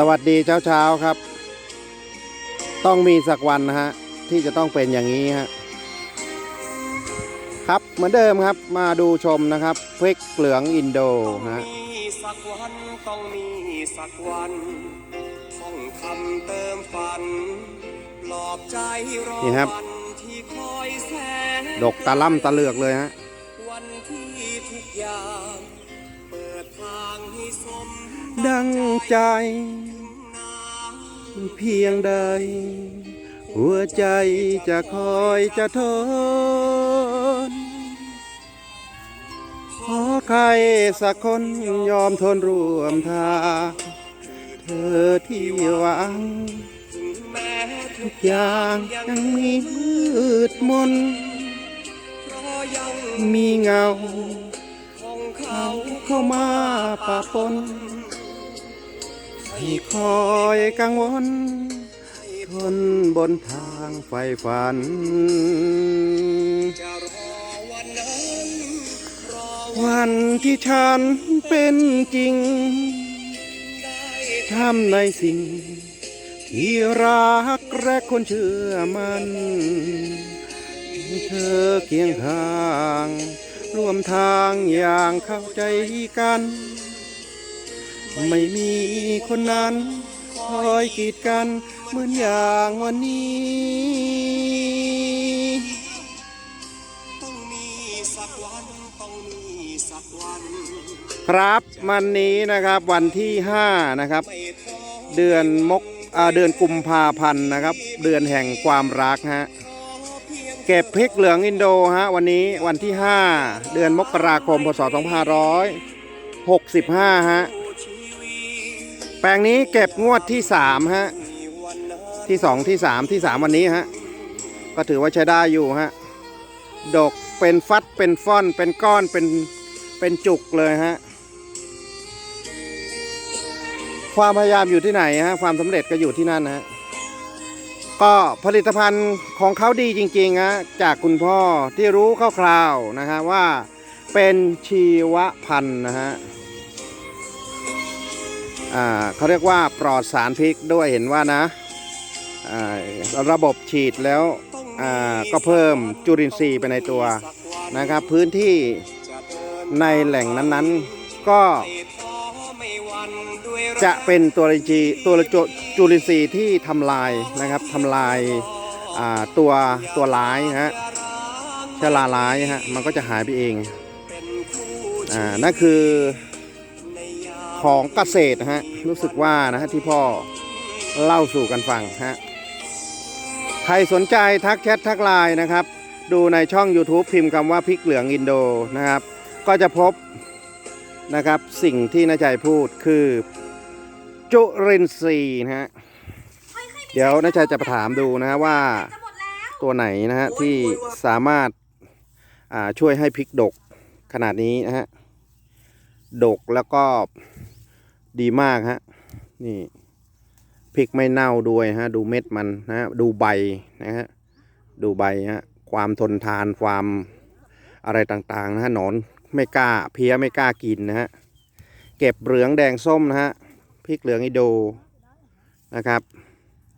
สวัสดีเช้าเช้าๆครับ ต้องมีสักวันนะฮะ ที่จะต้องเป็นอย่างนี้ฮะ ครับเหมือนเดิมครับมาดูชมนะครับพริกเหลืองอินโดต้องนะฮะมีสักวันต้องมีสักวันท่องคำเติมฝันปลอบใจรอนี่ครับวันที่คอยแสนดกตาล่ำตาเหลือกเลยฮะ ดังใจ เพียงใด หัวใจจะคอยจะทน ขอใครสักคนยอมทนร่วมทางเธอที่หวังแม้ทุกอย่างยังมีมืดมนยังมีเงาของเขาเข้ามาปะปน ให้คอยกังวล ทนบนทางไฟฝันวัน วันที่ฉันเป็นจริง ทำในสิ่ง ที่รักและคนเชื่อมันเธอเคียงข้าง ร่วมทางอย่างเข้าใจกัน ไม่มีคนนั้นคอยกีดกันเหมือนอย่างวันนี้ ต้องมีสักวันต้องมีสักวัน ครับวันนี้นะครับวันที่ 5 นะครับ ไม่ท้อเดือนมกอ่าเดือนกุมภาพันธ์นะครับ เดือนแห่งความรักฮะ เพียงเก็บพริกเหลืองอินโดฮะวันนี้วันที่ 5 เดือนมกราคมพศ2565 ฮะ ลงนี้เก็บงวดที่3ฮะมีวันนั้นที่2ที่3ที่3วันนี้ฮะ ก็ถือว่าใช้ได้อยู่ฮะ ดกเป็นฟัดเป็นฟ่อน เป็นก้อนเป็นเป็นจุกเลยฮะ ความพยายามอยู่ที่ไหนฮะ ความสำเร็จก็อยู่ที่นั่นนะฮะ ก็ผลิตภัณฑ์ของเขาดีจริงๆฮะจากคุณพ่อที่รู้คร่าวๆนะฮะว่าเป็นชีวพันธุ์นะฮะ เขาเรียกว่าปลอดสารพิษด้วยเห็นว่านะระบบฉีดแล้วก็เพิ่มจุลินทรีย์ไปในตัวนะครับ พื้นที่ในแหล่งนั้นๆก็จะเป็นตัวจุลินทรีย์ตัวจุลินทรีย์ที่ทำลายนะครับทำลายตัวตัวร้ายฮะชลาร้ายฮะมันก็จะหายไปเองอ่านั่นคือ ของเกษตรนะฮะ รู้สึกว่านะฮะที่พ่อเล่าสู่กันฟังฮะ ใครสนใจทักแชททักไลน์นะครับ ดูในช่อง YouTube พิมพ์คำว่าพริกเหลืองอินโดนะครับ ก็จะพบนะครับสิ่งที่นาใจพูดคือจุรินทรีย์นะฮะ เดี๋ยวนาใจจะไปถามดูนะฮะว่าตัวไหนนะฮะที่สามารถช่วยให้พริกดกขนาดนี้นะฮะ ดกแล้วก็ ดีมากฮะ นี่พริกไม่เน่าด้วยฮะ ดูเม็ดมันนะฮะดูใบนะฮะ ดูใบฮะ ความทนทานความอะไรต่างๆนะฮะหนอนไม่กล้าเพี้ยไม่กล้ากินนะฮะ เก็บเหลืองแดงส้มนะฮะพริกเหลืองอิโดนะครับ